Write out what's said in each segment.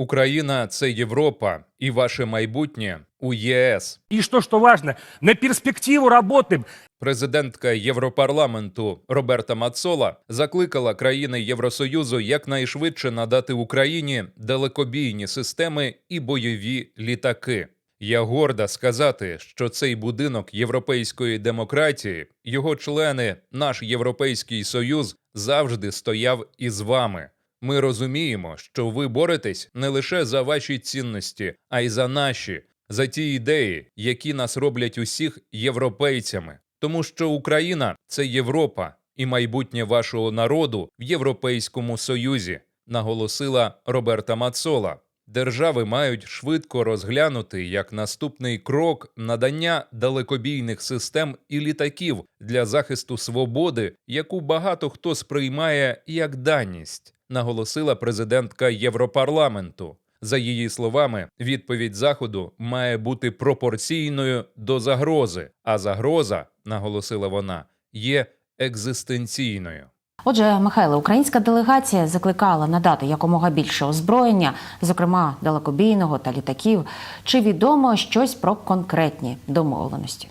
Україна це Європа і ваше майбутнє у ЄС. И что, что важно, на перспективу работы Президентка Європарламенту Роберта Мацола закликала країни Євросоюзу якнайшвидше надати Україні далекобійні системи і бойові літаки. Я горда сказати, що цей будинок європейської демократії, його члени, наш європейський союз завжди стояв із вами. Ми розуміємо, що ви боретесь не лише за ваші цінності, а й за наші, за ті ідеї, які нас роблять усіх європейцями. Тому що Україна це Європа і майбутнє вашого народу в Європейському Союзі, наголосила Роберта Мацола. Держави мають швидко розглянути як наступний крок надання далекобійних систем і літаків для захисту свободи, яку багато хто сприймає як даність, наголосила президентка Європарламенту. За її словами, відповідь Заходу має бути пропорційною до загрози, а загроза, наголосила вона, є екзистенційною. Отже, Михайло, українська делегація закликала надати якомога більше озброєння, зокрема далекобійного та літаків. Чи відомо щось про конкретні домовленості?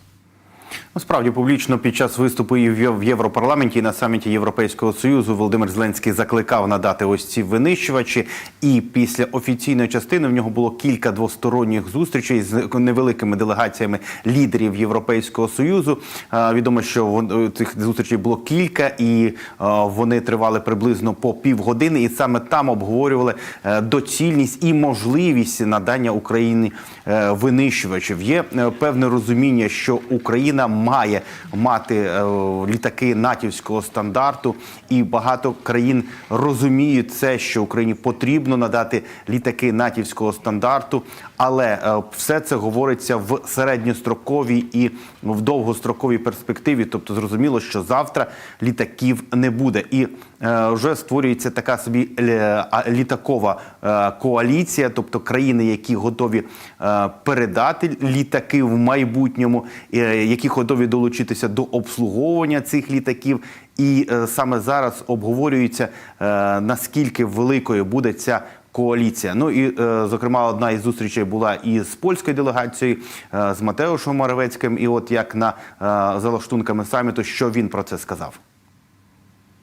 Насправді публічно під час виступу і в Європарламенті і на саміті Європейського союзу Володимир Зеленський закликав надати ось ці винищувачі. І після офіційної частини в нього було кілька двосторонніх зустрічей з невеликими делегаціями лідерів Європейського союзу. Відомо, що е, цих зустрічей було кілька, і е, вони тривали приблизно по півгодини. І саме там обговорювали е, доцільність і можливість надання Україні винищувачів. Є певне розуміння, що Україна має мати е, літаки натівського стандарту, і багато країн розуміють це, що Україні потрібно надати літаки натівського стандарту, але е, все це говориться в середньостроковій і в довгостроковій перспективі. Тобто, зрозуміло, що завтра літаків не буде, і вже створюється така собі е, літакова е, коаліція, тобто країни, які готові е, передати літаки в майбутньому, е, які готові долучитися до обслуговування цих літаків. І е, саме зараз обговорюється е, наскільки великою буде ця коаліція. Ну і е, зокрема, одна із зустрічей була і з польською делегацією, е, з Матеушем Моравецьким. І от як на е, за лаштунками саміту, що він про це сказав.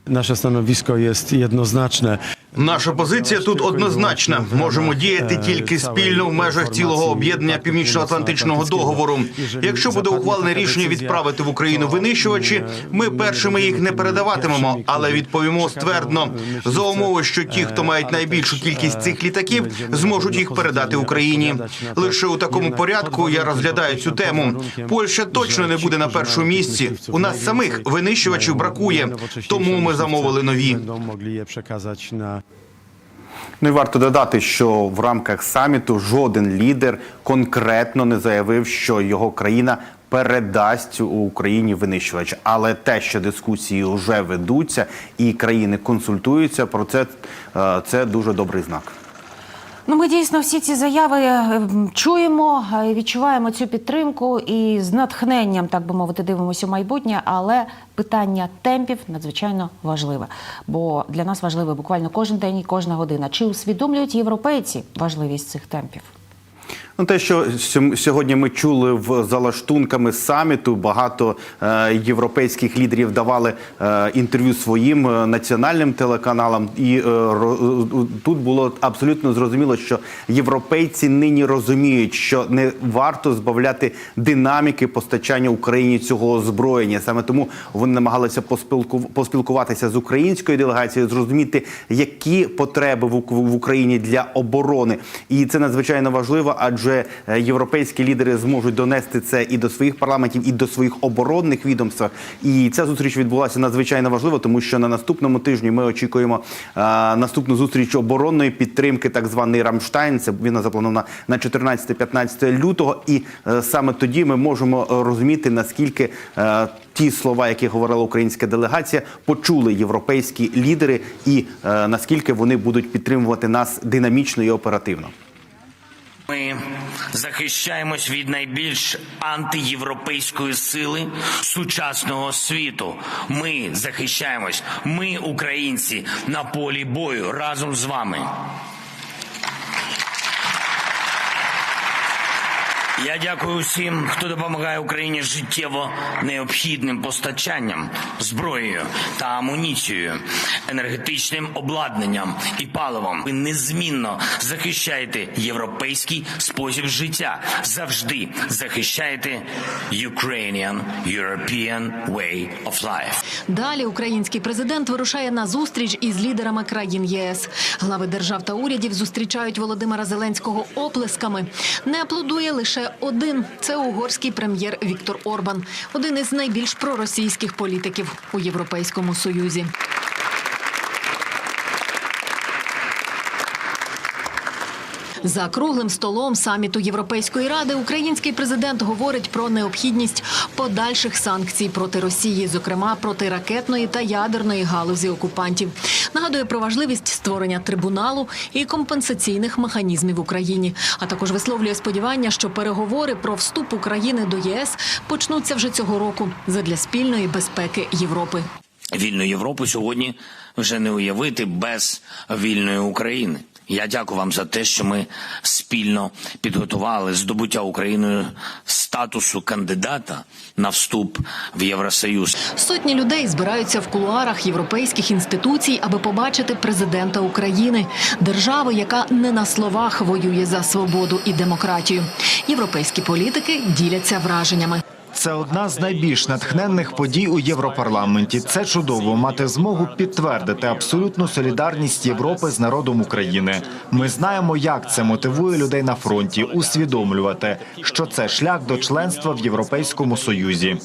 Nasze stanowisko jest jednoznaczne. Наша позиція тут однозначна. Можемо діяти тільки спільно в межах цілого об'єднання Північно-Атлантичного договору. Якщо буде ухвалене рішення відправити в Україну винищувачі, ми першими їх не передаватимемо, але відповімо ствердно за умови, що ті, хто мають найбільшу кількість цих літаків, зможуть їх передати Україні. Лише у такому порядку я розглядаю цю тему. Польща точно не буде на першому місці. У нас самих винищувачів бракує, тому ми замовили нові. Ну і варто додати, що в рамках саміту жоден лідер конкретно не заявив, що його країна передасть у Україні винищувач. Але те, що дискусії вже ведуться і країни консультуються про це, е, це дуже добрий знак. Ну, ми дійсно всі ці заяви е, чуємо, е, відчуваємо цю підтримку і з натхненням, так би мовити, дивимося у майбутнє. Але питання темпів надзвичайно важливе, бо для нас важливе буквально кожен день і кожна година. Чи усвідомлюють європейці важливість цих темпів? Ну, те, що сьогодні ми чули в залаштунками саміту, багато е, європейських лідерів давали е, інтерв'ю своїм е, національним телеканалам, і е, е, тут було абсолютно зрозуміло, що європейці нині розуміють, що не варто збавляти динаміки постачання Україні цього озброєння. Саме тому вони намагалися поспілку- поспілкуватися з українською делегацією, зрозуміти, які потреби в в Україні для оборони, і це надзвичайно важливо, адже е, європейські лідери зможуть донести це і до своїх парламентів, і до своїх оборонних відомств. І ця зустріч відбулася надзвичайно важливо, тому що на наступному тижні ми очікуємо е, наступну зустріч оборонної підтримки, так званий Рамштайн. Це він запланована на 14-15 лютого. І е, саме тоді ми можемо розуміти наскільки ті слова, які говорила українська делегація, почули європейські лідери, і е, наскільки вони будуть підтримувати нас динамічно і оперативно. Ми захищаємось від найбільш антиєвропейської сили сучасного світу. Ми захищаємось, ми, українці, на полі бою разом з вами. Я дякую усім, хто допомагає Україні життєво необхідним постачанням, зброєю та амуніцією, енергетичним обладнанням і паливом. Ви незмінно захищаєте європейський спосіб життя. Завжди захищаєте Ukrainian, European way of life. Далі український президент вирушає на зустріч із лідерами країн ЄС. Глави держав та урядів зустрічають Володимира Зеленського оплесками. Не аплодує лише один це угорський прем'єр Віктор Орбан, один із найбільш проросійських політиків у Європейському Союзі. За круглим столом саміту Європейської ради український президент говорить про необхідність подальших санкцій проти Росії, зокрема проти ракетної та ядерної галузі окупантів. Нагадує про важливість створення трибуналу і компенсаційних механізмів в Україні. А також висловлює сподівання, що переговори про вступ України до ЄС почнуться вже цього року задля спільної безпеки Європи. Вільну Європу сьогодні вже не уявити без вільної України. Я дякую вам за те, що ми спільно підготували здобуття Україною статусу кандидата на вступ в Євросоюз. Сотні людей збираються в кулуарах європейських інституцій, аби побачити президента України, держави, яка не на словах воює за свободу і демократію. Європейські політики діляться враженнями. Це одна з найбільш натхненних подій у Європарламенті. Це чудово мати змогу підтвердити абсолютну солідарність Європи з народом України. Ми знаємо, як це мотивує людей на фронті, усвідомлювати, що це шлях до членства в Європейському Союзі.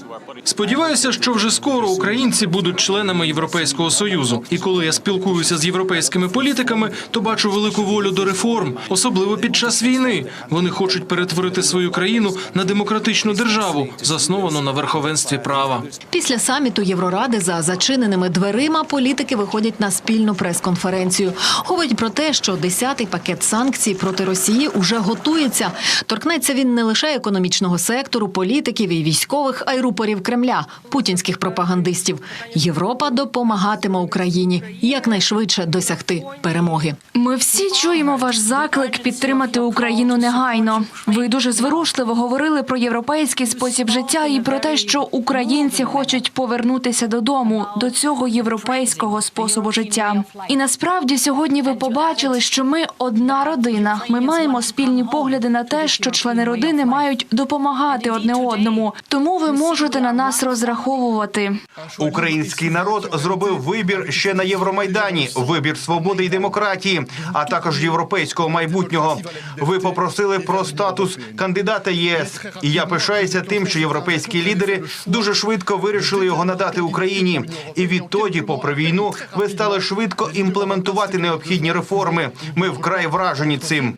Сподіваюся, що вже скоро українці будуть членами Європейського союзу. І коли я спілкуюся з європейськими політиками, то бачу велику волю до реформ, особливо під час війни. Вони хочуть перетворити свою країну на демократичну державу, засновану на верховенстві права. Після саміту Євроради за зачиненими дверима політики виходять на спільну прес-конференцію. Говорять про те, що десятий пакет санкцій проти Росії уже готується. Торкнеться він не лише економічного сектору, політиків і військових, а й рупорів Кремля, путінських пропагандистів. Європа допомагатиме Україні якнайшвидше досягти перемоги. Ми всі чуємо ваш заклик підтримати Україну негайно. Ви дуже зворушливо говорили про європейський спосіб життя і про те, що українці хочуть повернутися додому до цього європейського способу життя. І насправді сьогодні ви побачили, що ми одна родина. Ми маємо спільні погляди на те, що члени родини мають допомагати одне одному. Тому ви можете на нас розраховувати. Український народ зробив вибір ще на Євромайдані, вибір свободи і демократії, а також європейського майбутнього. Ви попросили про статус кандидата ЄС, і я пишаюся тим, що європейські лідери дуже швидко вирішили його надати Україні. І відтоді, попри війну, ви стали швидко імплементувати необхідні реформи. Ми вкрай вражені цим.